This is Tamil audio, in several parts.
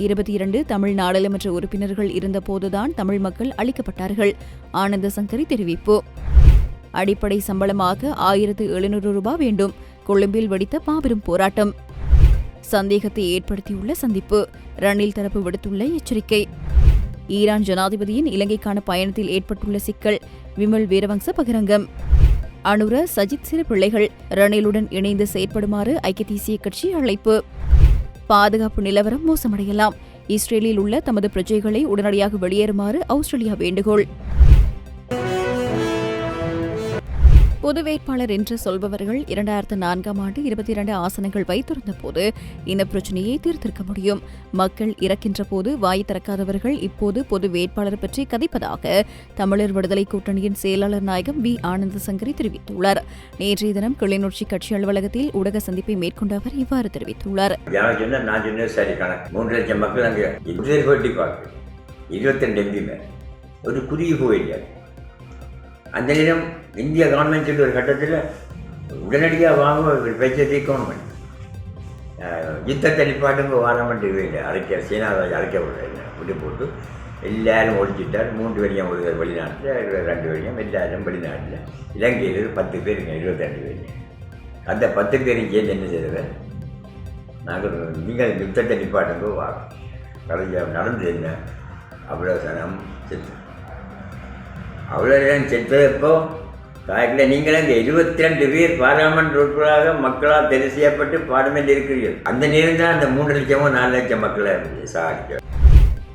இருபத்தி இரண்டு தமிழ் நாடாளுமன்ற உறுப்பினர்கள் இருந்தபோதுதான் தமிழ் மக்கள் அளிக்கப்பட்டார்கள். ஆனந்த சங்கரி தெரிவிப்பு. அடிப்படை சம்பளமாக ஆயிரத்து எழுநூறு ரூபாய் வேண்டும். கொழும்பில் வெடித்த மாபெரும் போராட்டம். சந்தேகத்தை ஏற்படுத்தியுள்ள சந்திப்பு. ரணில் தரப்பு விடுத்துள்ள எச்சரிக்கை. ஈரான் ஜனாதிபதியின் இலங்கைக்கான பயணத்தில் ஏற்பட்டுள்ள சிக்கல். விமல் வீரவங்ச பகிரங்கம். அனுர சஜித் சிறு பிள்ளைகள் ரணிலுடன் இணைந்து செயற்படுமாறு ஐக்கிய தேசிய கட்சி அழைப்பு. பாதுகாப்பு நிலவரம் மோசமடையலாம். இஸ்ரேலில் உள்ள தமது பிரஜைகளை உடனடியாக வெளியேறுமாறு ஆஸ்திரேலியா வேண்டுகோள். பொது வேட்பாளர் என்று சொல்பவர்கள் இரண்டாயிரத்து நான்காம் ஆண்டு இருபத்தி இரண்டு ஆசனங்கள் வைத்திருந்த போது இந்த பிரச்சனையை தீர்த்திருக்க முடியும். மக்கள் இறக்கின்ற போது வாய் திறக்காதவர்கள் இப்போது பொது வேட்பாளர் பற்றி கதைப்பதாக தமிழர் விடுதலை கூட்டணியின் செயலாளர் நாயகம் வி. ஆனந்த சங்கரி தெரிவித்துள்ளார். நேற்றைய தினம் கிளிநொச்சி கட்சி அலுவலகத்தில் ஊடக சந்திப்பை மேற்கொண்ட அவர் இவ்வாறு தெரிவித்துள்ளார். மூன்று லட்சம் மக்கள் அங்கே ஒரு குறுகி போயில்லை அந்த நேரம் இந்திய கவர்மெண்ட் சொல்லி ஒரு கட்டத்தில் உடனடியாக வாங்க பேச்சை தீர்க்கணும் யுத்தத்தை நிப்பாட்டுங்க வாரமெண்ட் இல்லை அரைக்க சீனாவை அரைக்க விடல விட்டு போட்டு எல்லாரும் ஒழிச்சிட்டார் மூன்று வழியம் ஒரு வெளிநாட்டில் ரெண்டு வழியம் எல்லாரும் வெளிநாட்டில். இலங்கையில் பத்து பேர் இருக்கேன் இருபத்தெண்டு பேர். அந்த பத்து பேரும் சேர்ந்து என்ன செய்தவர்? நாங்கள் நீங்கள் யுத்தத்தை நிப்பாட்டுங்க வாங்க கடைசியாக என்ன? அவ்வளோ சனம் சித்தம் அவ்வளோ நேரம் செத்ததப்போ காட்டில் நீங்களும் இந்த இருபத்தி ரெண்டு பேர் பாராளுமன்ற உறுப்பினராக மக்களால் தெரிவு செய்யப்பட்டு பார்லிமெண்ட் இருக்கிறீர்கள் அந்த நேரம் தான் அந்த மூன்று லட்சமோ நாலு லட்சம் மக்களை சாதிக்க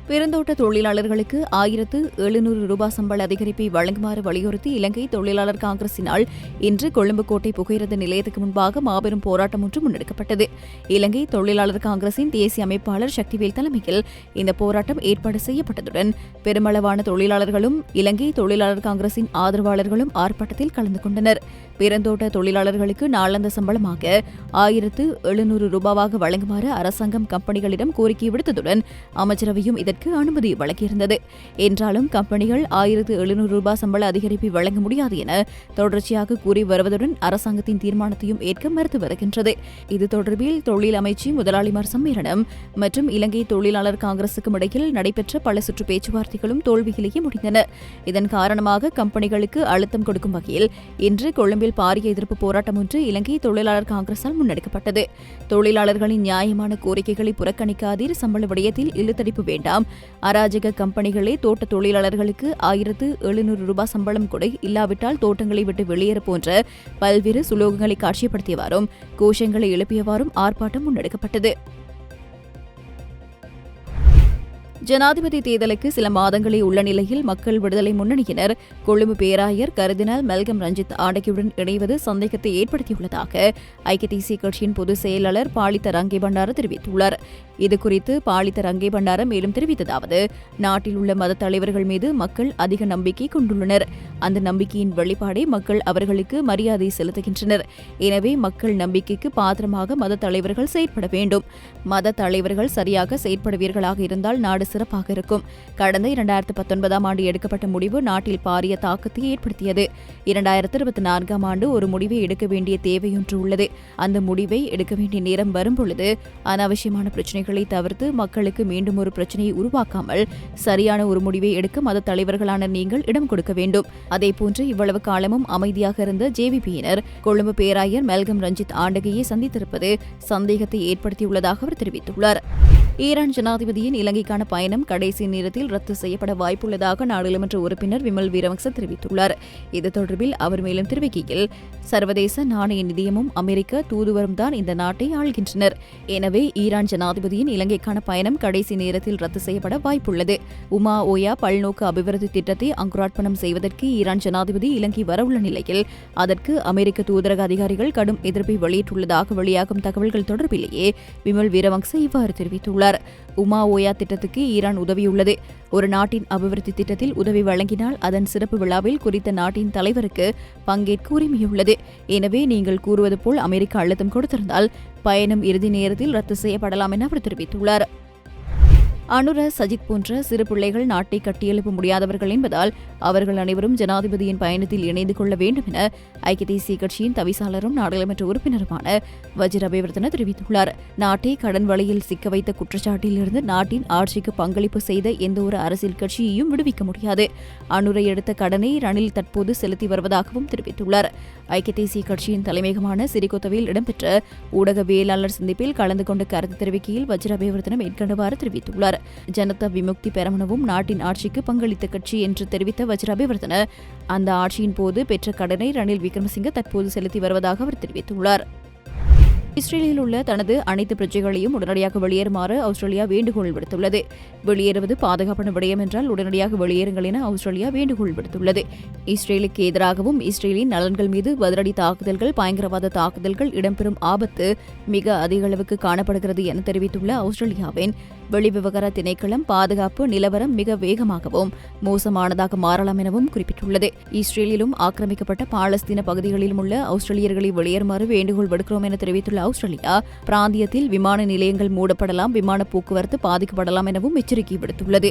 பெருந்தோட்ட தொழிலாளர்களுக்கு ஆயிரத்து எழுநூறு ரூபாய் சம்பள அதிகரிப்பை வழங்குமாறு வலியுறுத்தி இலங்கை தொழிலாளர் காங்கிரசினால் இன்று கொழும்பு கோட்டை புகையிரத நிலையத்துக்கு முன்பாக மாபெரும் போராட்டம் ஒன்று முன்னெடுக்கப்பட்டது. இலங்கை தொழிலாளர் காங்கிரசின் தேசிய அமைப்பாளர் சக்திவேல் தலைமையில் இந்த போராட்டம் ஏற்பாடு செய்யப்பட்டதுடன் பெருமளவான தொழிலாளர்களும் இலங்கை தொழிலாளர் காங்கிரசின் ஆதரவாளர்களும் ஆர்ப்பாட்டத்தில் கலந்து கொண்டனர். பெருந்தோட்ட தொழிலாளர்களுக்கு நாளந்த சம்பளமாக ஆயிரத்து எழுநூறு ரூபாவாக வழங்குமாறு அரசாங்கம் கம்பெனிகளிடம் கோரிக்கை விடுத்ததுடன் அமைச்சரவையும் இதற்கு அனுமதி வழங்கியிருந்தது. என்றாலும் கம்பெனிகள் ஆயிரத்து எழுநூறு ரூபாய் சம்பள அதிகரிப்பை வழங்க முடியாது என தொடர்ச்சியாக கூறி வருவதுடன் அரசாங்கத்தின் தீர்மானத்தையும் ஏற்க மறுத்து வருகின்றது. இது தொடர்பில் தொழில் அமைச்சு முதலாளிமார் சம்மேளனம் மற்றும் இலங்கை தொழிலாளர் காங்கிரசுக்கும் இடையில் நடைபெற்ற பல சுற்று பேச்சுவார்த்தைகளும் தோல்வியிலேயே முடிந்தன. இதன் காரணமாக கம்பெனிகளுக்கு அழுத்தம் கொடுக்கும் வகையில் இன்று கொழும்பில் பாரிய எதிர்ப்பு போராட்டம் ஒன்று இலங்கை தொழிலாளர் காங்கிரசால் முன்னெடுக்கப்பட்டது. தொழிலாளர்களின் நியாயமான கோரிக்கைகளை புறக்கணிக்காதீர் சம்பள விடயத்தில் இழுத்தடிப்பு வேண்டாம் அராஜக கம்பெனிகளே தோட்ட தொழிலாளர்களுக்கு ஆயிரத்து எழுநூறு ரூபாய் சம்பளம் கொடை இல்லாவிட்டால் தோட்டங்களை விட்டு வெளியேற போன்ற பல்வேறு சுலோகங்களை காட்சிப்படுத்தியவாறும் கோஷங்களை எழுப்பியவாறும் ஆர்ப்பாட்டம் முன்னெடுக்கப்பட்டது. ஜனாதிபதி தேர்தலுக்கு சில மாதங்களே உள்ள நிலையில் மக்கள் விடுதலை முன்னணியினர் கொழும்பு பேராயர் கருதினால் மெல்கம் ரஞ்சித் ஆண்டகியுடன் இணைவது சந்தேகத்தை ஏற்படுத்தியுள்ளதாக ஐக்கிய தேசிய கட்சியின் பொதுச் செயலாளர் பாலித்த ரங்கே பண்டார தெரிவித்துள்ளார். இதுகுறித்து பாலித்த ரங்கே பண்டார மேலும் தெரிவித்ததாவது நாட்டில் உள்ள மத தலைவர்கள் மீது மக்கள் அதிக நம்பிக்கை கொண்டுள்ளனர். அந்த நம்பிக்கையின் வெளிப்பாடே மக்கள் அவர்களுக்கு மரியாதை செலுத்துகின்றனர். எனவே மக்கள் நம்பிக்கைக்கு பாத்திரமாக மத தலைவர்கள் செயற்பட வேண்டும். மத தலைவர்கள் சரியாக செயற்படுவீர்களாக இருந்தால் நாடு சிறப்பாக இருக்கும். கடந்த இரண்டாயிரத்து பத்தொன்பதாம் ஆண்டு எடுக்கப்பட்ட முடிவு நாட்டில் பாரிய தாக்கத்தை ஏற்படுத்தியது. இரண்டாயிரத்து இருபத்தி நான்காம் ஆண்டு ஒரு முடிவை எடுக்க வேண்டிய தேவையொன்று உள்ளது. அந்த முடிவை எடுக்க வேண்டிய நேரம் வரும்பொழுது அனாவசியமான பிரச்சனைகள் தவிர்த்து மக்களுக்கு மீண்டும் ஒரு பிரச்சனையை உருவாக்காமல் சரியான ஒரு முடிவை எடுக்க மத தலைவர்களான நீங்கள் இடம் கொடுக்க வேண்டும். அதேபோன்று இவ்வளவு காலமும் அமைதியாக இருந்த ஜேவிபியினர் கொழும்பு பேராயர் மெல்கம் ரஞ்சித் ஆண்டகையை சந்தித்திருப்பது சந்தேகத்தை ஏற்படுத்தியுள்ளதாக அவர் தெரிவித்துள்ளார். ஈரான் ஜனாதிபதியின் இலங்கைக்கான பயணம் கடைசி நேரத்தில் ரத்து செய்யப்பட வாய்ப்புள்ளதாக நாடாளுமன்ற உறுப்பினர் விமல் வீரவங்ச தெரிவித்துள்ளார். இது தொடர்பில் அவர் மேலும் தெரிவிக்கையில் சர்வதேச நாணய நிதியமும் அமெரிக்க தூதுவரும் தான் இந்த நாட்டை ஆள்கின்றனர். எனவே ஈரான் ஜனாதிபதியின் இலங்கைக்கான பயணம் கடைசி நேரத்தில் ரத்து செய்யப்பட வாய்ப்புள்ளது. உமா ஓயா பல்நோக்கு அபிவிருத்தி திட்டத்தை அங்குரார்ப்பணம் செய்வதற்கு ஈரான் ஜனாதிபதி இலங்கை வரவுள்ள நிலையில் அதற்கு அமெரிக்க தூதரக அதிகாரிகள் கடும் எதிர்ப்பை வெளியிட்டுள்ளதாக வெளியாகும் தகவல்கள் தொடர்பிலேயே விமல் வீரவங்ச இவ்வாறு தெரிவித்துள்ளார். உமா ஓயா திட்டத்துக்கு ஈரான் உதவியுள்ளது. ஒரு நாட்டின் அபிவிருத்தி திட்டத்தில் உதவி வழங்கினால் அதன் சிறப்பு விழாவில் குறித்த நாட்டின் தலைவருக்கு பங்கேற்க உரிமையுள்ளது எனவே நீங்கள் கூறுவது போல் அமெரிக்கா அழுத்தம் கொடுத்திருந்தால் பயணம் இறுதி நேரத்தில் ரத்து செய்யப்படலாம் என அவர் தெரிவித்துள்ளார். அனுர சஜித் போன்ற சிறு பிள்ளைகள் நாட்டை கட்டியெழுப்ப முடியாதவர்கள் என்பதால் அவர்கள் அனைவரும் ஜனாதிபதியின் பயணத்தில் இணைந்து கொள்ள வேண்டும் என ஐக்கிய தேசிய கட்சியின் தவிசாளரும் நாடாளுமன்ற உறுப்பினருமான வஜிர அபிவர்த்தன தெரிவித்துள்ளார். நாட்டை கடன் வலையில் சிக்க வைத்த குற்றச்சாட்டில் இருந்து நாட்டின் ஆட்சிக்கு பங்களிப்பு செய்த எந்த ஒரு அரசியல் கட்சியையும் விடுவிக்க முடியாது. அனுரை எடுத்த கடனை ரணில் தற்போது செலுத்தி வருவதாகவும் தெரிவித்துள்ளார். ஐக்கிய தேசிய கட்சியின் தலைமையகமான சிறிகொத்தவில் இடம்பெற்ற ஊடகவியலாளர் சந்திப்பில் கலந்து கொண்டு கருத்து தெரிவிக்கையில் வஜ்ர அபிவர்த்தனம் மேற்கண்டவாறு தெரிவித்துள்ளார். ஜனதா விமுக்தி பெரமனவும் நாட்டின் ஆட்சிக்கு பங்களித்த கட்சி என்று தெரிவித்த வஜ்ராபிவர்தன அந்த ஆட்சியின் போது பெற்ற கடனை ரணில் விக்ரமசிங்க தற்போது செலுத்தி வருவதாக அவர் தெரிவித்துள்ளார். இஸ்ரேலில் உள்ள தனது அனைத்து பிரஜைகளையும் உடனடியாக வெளியேறுமாறு ஆஸ்திரேலியா வேண்டுகோள் விடுத்துள்ளது. வெளியேறுவது பாதுகாப்பான விடயம் என்றால் உடனடியாக வெளியேறுங்கள் என ஆஸ்திரேலியா வேண்டுகோள் விடுத்துள்ளது. இஸ்ரேலுக்கு எதிராகவும் இஸ்ரேலின் நலன்கள் மீது பதிலடி தாக்குதல்கள் பயங்கரவாத தாக்குதல்கள் இடம்பெறும் ஆபத்து மிக அதிக அளவுக்கு காணப்படுகிறது என தெரிவித்துள்ள ஆஸ்திரேலியாவின் வெளிவிவகார திணைக்களம் பாதுகாப்பு நிலவரம் மிக வேகமாகவும் மோசமானதாக மாறலாம் எனவும் குறிப்பிட்டுள்ளது. இஸ்ரேலிலும் ஆக்கிரமிக்கப்பட்ட பாலஸ்தீன பகுதிகளிலும் உள்ள ஆஸ்திரேலியர்களை வெளியேறுமாறு வேண்டுகோள் விடுக்கிறோம் என தெரிவித்துள்ள ஆஸ்திரேலியா பிராந்தியத்தில் விமான நிலையங்கள் மூடப்படலாம் விமான போக்குவரத்து பாதிக்கப்படலாம் எனவும் எச்சரிக்கை விடுத்துள்ளது.